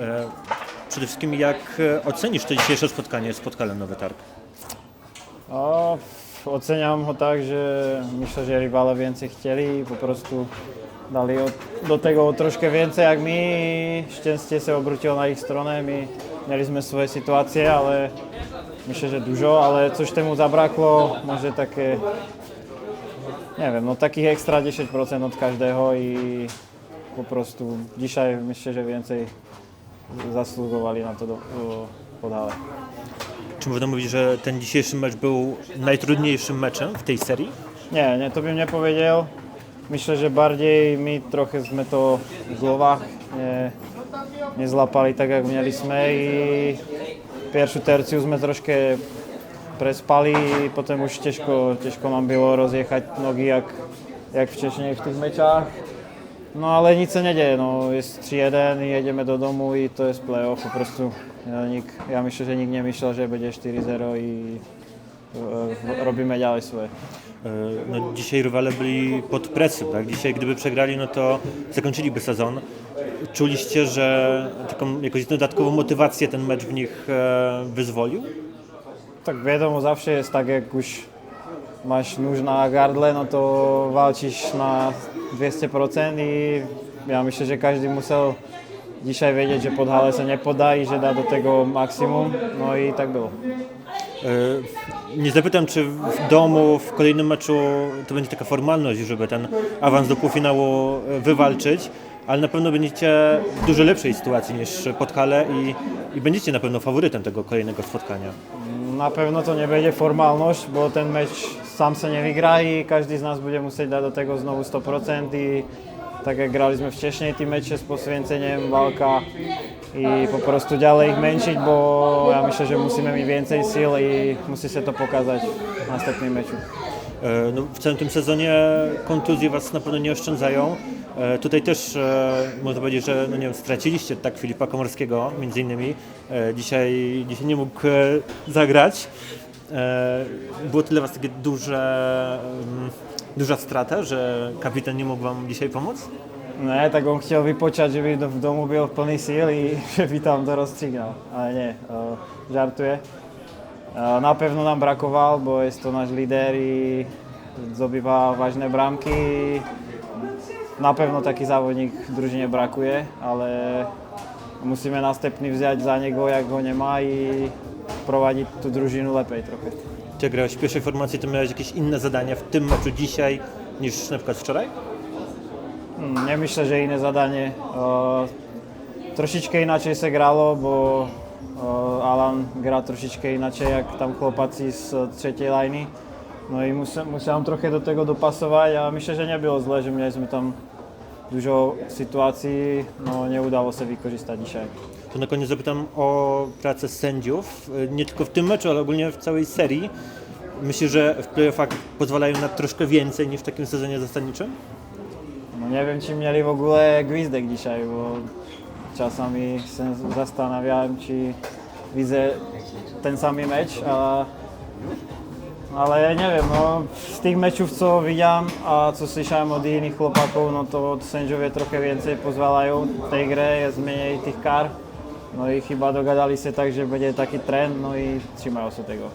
E, Przede wszystkim jak e, ocenisz to dzisiejsze spotkanie z Podkalem Nowy Targ? O, oceniam tak, že myślę, že rivale więcej chcieli i po prostu dali do tego troszkę więcej jak my i szczęście się obróciło na ich stronę. My mieliśmy swoje sytuacje, ale myślę, że dużo, ale coś temu zabrakło, może takie, nie wiem, no takich ekstra 10% od każdego i po prostu dzisiaj myślę, że więcej zasługowali na to do, podale. Czy można mówić, że ten dzisiejszy mecz był najtrudniejszym meczem w tej serii? Nie, nie, to bym nie powiedział. Myślę, że bardziej my trochę sme to w głowach nie, nie złapali tak jak mieliśmy i pierwszą terciu sme troszkę prespali potem już ciężko, ciężko nam było rozjechać nogi jak, jak wcześniej w tych meczach. No ale nic się nie dzieje, no jest 3-1 i jedziemy do domu i to jest playoff po prostu. Ja, nikt, ja myślę, że nikt nie myślał, że będzie 4-0 i e, robimy dalej swoje. E, No, dzisiaj rywale byli pod presją, tak? Dzisiaj gdyby przegrali, no to zakończyliby sezon. Czuliście, że taką jakąś dodatkową motywację ten mecz w nich e, wyzwolił? Tak wiadomo, zawsze jest tak, jak już masz nóż na gardle, no to walczysz na 200% i ja myślę, że każdy musiał dzisiaj wiedzieć, że pod halę się nie poda i że da do tego maksimum, no i tak było. E, Nie zapytam, czy w domu w kolejnym meczu to będzie taka formalność, żeby ten awans do półfinału e, wywalczyć, ale na pewno będziecie w dużo lepszej sytuacji niż Podhale i, i będziecie na pewno faworytem tego kolejnego spotkania. Na pewno to nie będzie formalność, bo ten mecz sam się nie wygra i każdy z nas będzie musieć dać do tego znowu 100% i tak jak graliśmy wcześniej, te mecze z poświęceniem, walka i po prostu dalej ich męczyć, bo ja myślę, że musimy mieć więcej sił i musi się to pokazać w następnym meczu. E, No, w całym tym sezonie kontuzje Was na pewno nie oszczędzają. E, Tutaj też e, można powiedzieć, że no nie wiem, straciliście tak Filipa Komorskiego między innymi. Dzisiaj, dzisiaj nie mógł zagrać. E, Było tyle Was takie duże, mm, duża strata, że kapitan nie mógł Wam dzisiaj pomóc? Ne, tak on chtěl vypočat, že by v domu byl plný sil i že by tam to rozstřígnal. Ale nie, žartuje. Na pewno nám brakoval, bo je to náš líder i zobýva vážne bramky. Na pewno taký závodník v družině brakuje, ale musíme następný vziať za niego, jak ho nemá i prowadzić tu družinu lepej trochę. Ty grałeś w pierwszej formacji, to miałeś jakieś inne zadania w tym meczu dzisiaj niż na przykład wczoraj? Hmm, Nemyslę, že iné zadanie. O, trošičke inačej sa gralo, bo o, Alan gra trošičke inačej, jak tam chłopaci z trzeciej lajny. No i musel, musiałem trochę do tego dopasować, a myślę, że nie było zle, że mieliśmy tam dużo sytuacji, no nie udało się wykorzystać dzisiaj. To na koniec zapytam o pracę sędziów, nie tylko w tym meczu, ale ogólnie w całej serii. Myślę, że w playoffach pozwalają na troszkę więcej niż w takim sezonie zasadniczym? No nie wiem, czy mieli w ogóle gwizdek dzisiaj, bo czasami się zastanawiałem, czy widzę ten sam mecz, a, Ale ja neviem, no, z tých mečov, co vidím a co slyším od jiných chlopakov, no to od sędziowie trochę więcej pozwalają. V tej hre je zmenej tých kar. No i chyba dogadali se tak, že bude taký trend, no i trzymajú sa tego.